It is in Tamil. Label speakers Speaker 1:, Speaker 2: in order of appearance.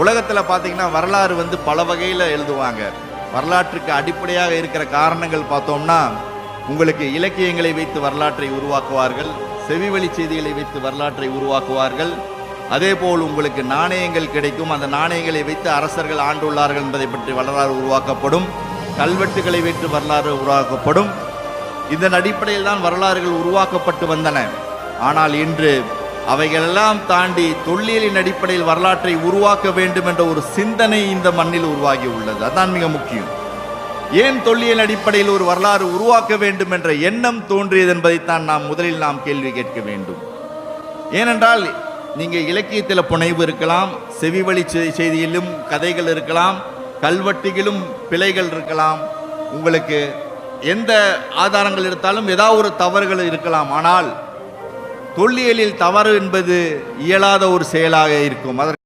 Speaker 1: உலகத்தில் பார்த்தீங்கன்னா வரலாறு வந்து பல வகையில் எழுதுவாங்க. வரலாற்றுக்கு அடிப்படையாக இருக்கிற காரணங்கள் பார்த்தோம்னா உங்களுக்கு இலக்கியங்களை வைத்து வரலாற்றை உருவாக்குவார்கள் செவிவழி செய்திகளை வைத்து வரலாற்றை உருவாக்குவார்கள். அதேபோல் உங்களுக்கு நாணயங்கள் கிடைக்கும். அந்த நாணயங்களை வைத்து அரசர்கள் ஆண்டுள்ளார்கள் என்பதை பற்றி வரலாறு உருவாக்கப்படும். கல்வெட்டுகளை வைத்து வரலாறு உருவாக்கப்படும். இதன் அடிப்படையில் தான் வரலாறுகள் உருவாக்கப்பட்டு வந்தன. ஆனால் இன்று அவைகளெல்லாம் தாண்டி தொல்லியலின் அடிப்படையில் வரலாற்றை உருவாக்க வேண்டும் என்ற ஒரு சிந்தனை இந்த மண்ணில் உருவாகி உள்ளது. அதான் மிக முக்கியம். ஏன் தொல்லியல் அடிப்படையில் ஒரு வரலாறு உருவாக்க வேண்டும் என்ற எண்ணம் தோன்றியது என்பதைத்தான் நாம் முதலில் நாம் கேள்வி கேட்க வேண்டும். ஏனென்றால் நீங்கள் இலக்கியத்தில் புனைவு இருக்கலாம் செவிவழி செய்தியிலும் கதைகள் இருக்கலாம் கல்வெட்டிகளும் பிழைகள் இருக்கலாம். உங்களுக்கு எந்த ஆதாரங்கள் எடுத்தாலும் ஏதாவது ஒரு தவறுகள் இருக்கலாம். ஆனால் தொல்லியலில் தவறு என்பது இயலாத ஒரு செயலாக இருக்கும். அதற்கு